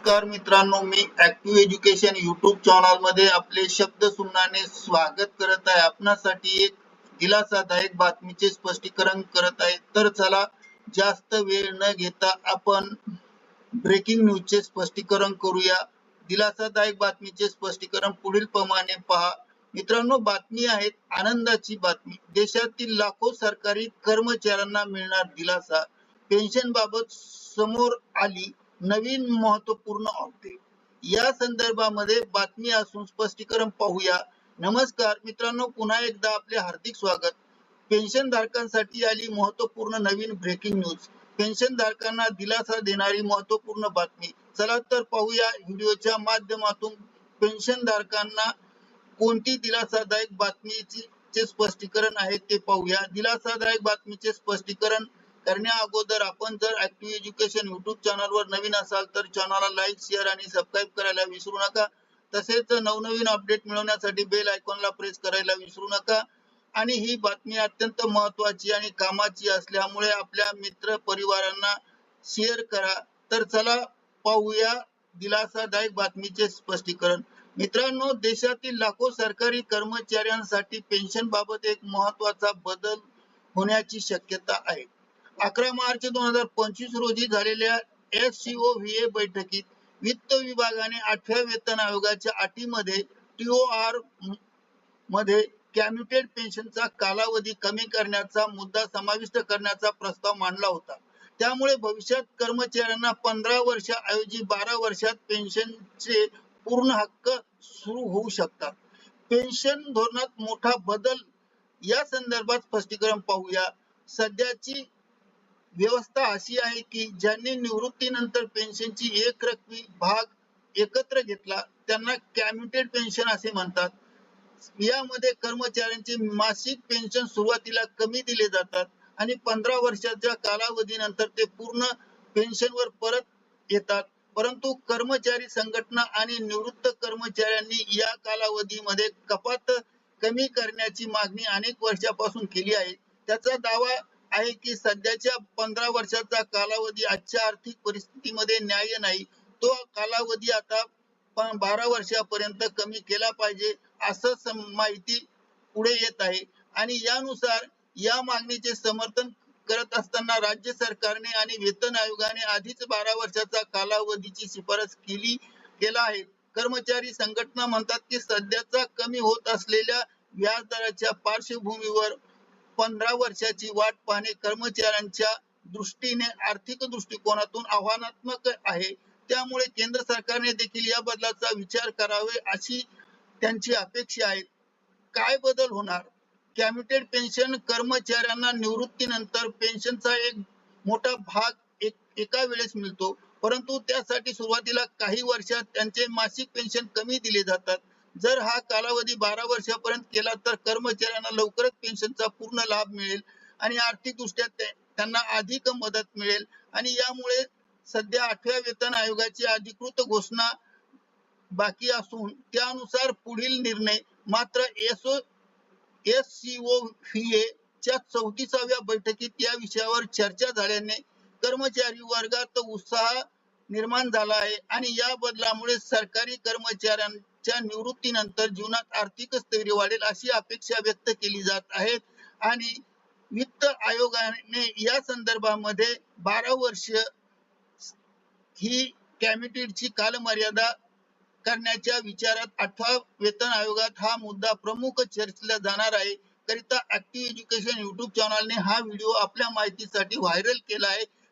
नमस्कार मित्रांनो मी ऍक्टिव्ह एज्युकेशन युट्यूब चॅनलमध्ये आपले शब्द सुनाने स्वागत करत आहे. आपणासाठी एक दिलासादायक बातमीचे स्पष्टीकरण करत आहे. तर चला जास्त वेळ न घेता आपण ब्रेकिंग न्यूजचे स्पष्टीकरण करूया. दिलासादायक बातमीचे स्पष्टीकरण पुढील प्रमाणे पहा. मित्रांनो बातमी आहेत आनंदाची बातमी. देशातील लाखो सरकारी कर्मचाऱ्यांना मिळणार दिलासा. पेन्शन बाबत समोर आली. नवीन महत्त्वपूर्ण अपडेट या संदर्भामध्ये बातमी असून स्पष्टीकरण पाहूया. नमस्कार मित्रांनो पुन्हा एकदा आपले हार्दिक स्वागत. पेन्शन धारकांसाठी आली महत्त्वपूर्ण नवीन ब्रेकिंग न्यूज पेन्शन धारकांना दिलासा देणारी महत्त्वपूर्ण बातमी. चला तर पाहूया व्हिडिओच्या माध्यमातून पेन्शन धारकांना कोणती दिलासादायक बातमीची स्पष्टीकरण आहे ते पाहूया. दिलासादायक बातमीचे स्पष्टीकरण करण्या अगोदर आपण जर ऍक्टिव्ह एज्युकेशन युट्यूब चॅनल वर नवीन असाल तर चॅनलला लाईक शेअर आणि सबस्क्राईब करायला विसरू नका. तसेच नवनवीन अपडेट मिळवण्यासाठी बेल आयकॉनला प्रेस करायला विसरू नका. आणि ही बातमी अत्यंत महत्वाची आणि कामाची असल्यामुळे आपल्या मित्र परिवारांना शेअर करा. तर चला पाहूया दिलासादायक बातमीचे स्पष्टीकरण. मित्रांनो देशातील लाखो सरकारी कर्मचाऱ्यांसाठी पेन्शन बाबत एक महत्त्वाचा बदल होण्याची शक्यता आहे. अकरा मार्च दोन हजार पंचवीस रोजी झालेल्या S C O V A बैठकीत वित्त विभागाने आठव्या वेतन आयोगाच्या अटीमध्ये टीओ आरमध्ये कॅम्युटेड पेन्शनचा कालावधी कमी करण्याचा मुद्दा समाविष्ट करण्याचा प्रस्ताव मांडला होता. त्यामुळे भविष्यात कर्मचाऱ्यांना पंधरा वर्षाऐवजी बारा वर्षात पेन्शनचे पूर्ण हक्क सुरू होऊ शकतात. पेन्शन धोरणात मोठा बदल या संदर्भात स्पष्टीकरण पाहूया. सध्याची व्यवस्था अशी आहे की ज्यांनी निवृत्तीनंतर पेन्शनची एक रकमी भाग एकत्र घेतला त्यांना कॅम्युटेड पेन्शन असे म्हणतात. यामध्ये कर्मचाऱ्यांचे मासिक पेन्शन सुरुवातीला कमी दिले जातात आणि पंधरा वर्षाच्या कालावधीनंतर ते पूर्ण पेन्शनवर परत येतात. परंतु कर्मचारी संघटना आणि निवृत्त कर्मचाऱ्यांनी या कालावधीमध्ये कपात कमी करण्याची मागणी अनेक वर्षापासून केली आहे. त्याचा दावा आहे की सध्याच्या पंधरा वर्षाचा कालावधी आजच्या आर्थिक परिस्थितीमध्ये न्याय नाही तो कालावधी आता बारा वर्षापर्यंत कमी केला पाहिजे असं माहिती पुढे येत आहे. आणि यानुसार या मागणीचे समर्थन करत असताना राज्य सरकारने आणि वेतन आयोगाने आधीच बारा वर्षाचा कालावधीची शिफारस केली केला आहे. कर्मचारी संघटना म्हणतात की सध्याचा कमी होत असलेल्या व्याजदराच्या पार्श्वभूमीवर पंधरा वर्षाची वाट पाहणे कर्मचाऱ्यांच्या दृष्टीने आर्थिक दृष्टिकोनातून आव्हानात्मक आहे. त्यामुळे केंद्र सरकारने देखील या बदलाचा विचार करावे अशी त्यांची अपेक्षा आहे. काय बदल होणार? कॅम्युटेड पेन्शन कर्मचाऱ्यांना निवृत्तीनंतर पेन्शनचा एक मोठा भाग एक एका वेळेस मिळतो. परंतु त्यासाठी सुरुवातीला काही वर्षात त्यांचे मासिक पेन्शन कमी दिले जातात. जर हा कालावधी बारा वर्षापर्यंत केला तर कर्मचाऱ्यांना लवकरच पेन्शनचा पूर्ण लाभ मिळेल आणि आर्थिक दृष्ट्या त्यांना अधिक मदत मिळेल. आणि यामुळे सध्या आठव्या वेतन आयोगाची अधिकृत घोषणा बाकी असून त्यानुसार पुढील निर्णय मात्र एसओ एस सी ओ च्या चौतीसाव्या बैठकीत या विषयावर चर्चा झाल्याने कर्मचारी वर्गात उत्साह निर्माण झाला आहे. आणि या बदलामुळे सरकारी कर्मचाऱ्यांच्या निवृत्तीनंतर जीवनात आर्थिक स्थैर्य वाढेल अशी अपेक्षा व्यक्त केली जात आहे. आणि वित्त आयोगाने या संदर्भामध्ये बारा वर्ष ही कॅमिटेडची कालमर्यादा करण्याच्या विचारात आठवा वेतन आयोगात हा मुद्दा प्रमुख चर्चेला जाणार आहे. करिता ऍक्टिव्ह एज्युकेशन युट्यूब चॅनलने हा व्हिडिओ आपल्या माहितीसाठी व्हायरल केला आहे.